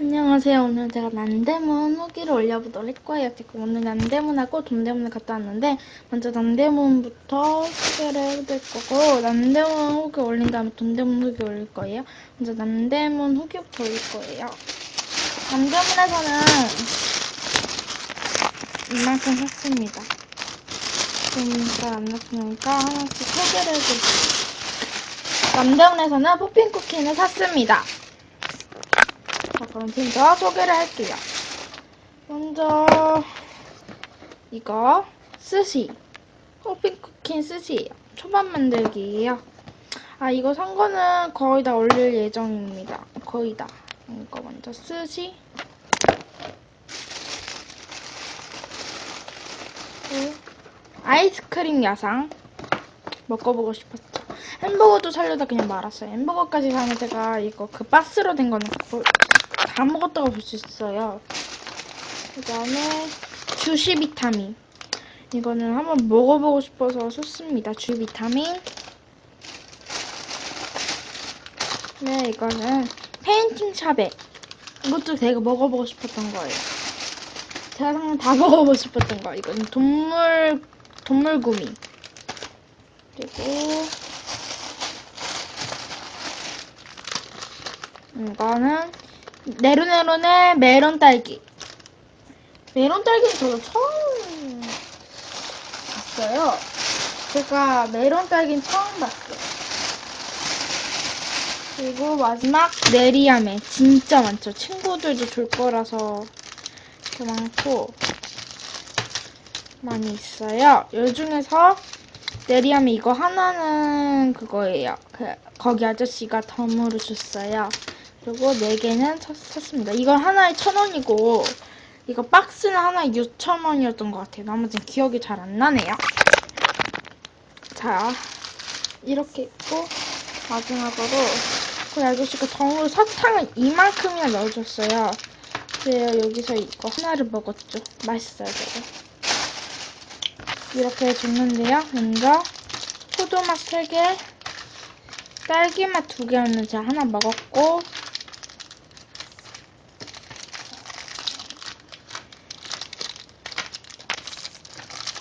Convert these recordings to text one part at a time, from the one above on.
안녕하세요. 오늘 제가 남대문 후기를 올려보도록 할 거예요. 제가 오늘 남대문하고 동대문을 갔다 왔는데 먼저 남대문부터 소개를 해드릴 거고 남대문 후기 올린 다음에 동대문 후기 올릴 거예요. 먼저 남대문 후기부터 올릴 거예요. 남대문에서는 이만큼 샀습니다. 지금 잘안 났으니까 하나씩 소개를 해드릴게요. 남대문에서는 포핀 쿠키를 샀습니다. 자, 그럼 먼저 소개를 할게요. 먼저 이거 스시 호핑 쿠키 스시예요. 초밥 만들기예요. 아 이거 산 거는 거의 다 올릴 예정입니다. 거의 다. 이거 먼저 스시. 아이스크림 야상 먹어보고 싶었죠. 햄버거도 살려다 그냥 말았어요. 햄버거까지 사면 제가 이거 그 박스로 된 거는 거- 다 먹었다고 볼 수 있어요. 그 다음에 주시 비타민. 이거는 한번 먹어보고 싶어서 샀습니다. 주 비타민. 네, 이거는 페인팅 샵에. 이것도 제가 먹어보고 싶었던 거예요. 제가 상다 먹어보고 싶었던 거. 이건 동물, 동물 구미. 그리고, 이거는 네로네로의 메론 딸기. 메론 딸기는 저도 처음 봤어요. 제가 메론 딸기는 처음 봤어요. 그리고 마지막 네리아메 진짜 많죠. 친구들도 줄 거라서 이렇게 많고 많이 있어요. 이 중에서 네리아메 이거 하나는 그거예요. 그 거기 아저씨가 덤으로 줬어요. 그리고 네 개는 샀, 샀습니다. 이거 하나에 천 원이고 이거 박스는 하나에 6천 원이었던 것 같아요. 나머지는 기억이 잘 안 나네요. 자 이렇게 있고 마지막으로 그 아저씨가 덩으로 사탕을 이만큼이나 넣어줬어요. 그래요 여기서 이거 하나를 먹었죠. 맛있어요 저거. 이렇게 줬는데요. 먼저 포도맛 3개, 딸기맛 2개였는데 제가 하나 먹었고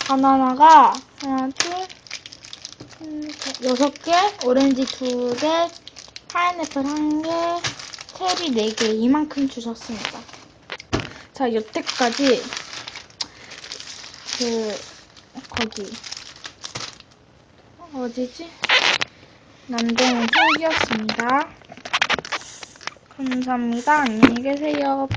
바나나가 하나, 둘, 음, 여섯 개, 오렌지 두 개, 파인애플 한 개, 체리 네 개, 이만큼 주셨습니다. 자, 여태까지 그 거기 어디지? 소기였습니다. 감사합니다. 안녕히 계세요.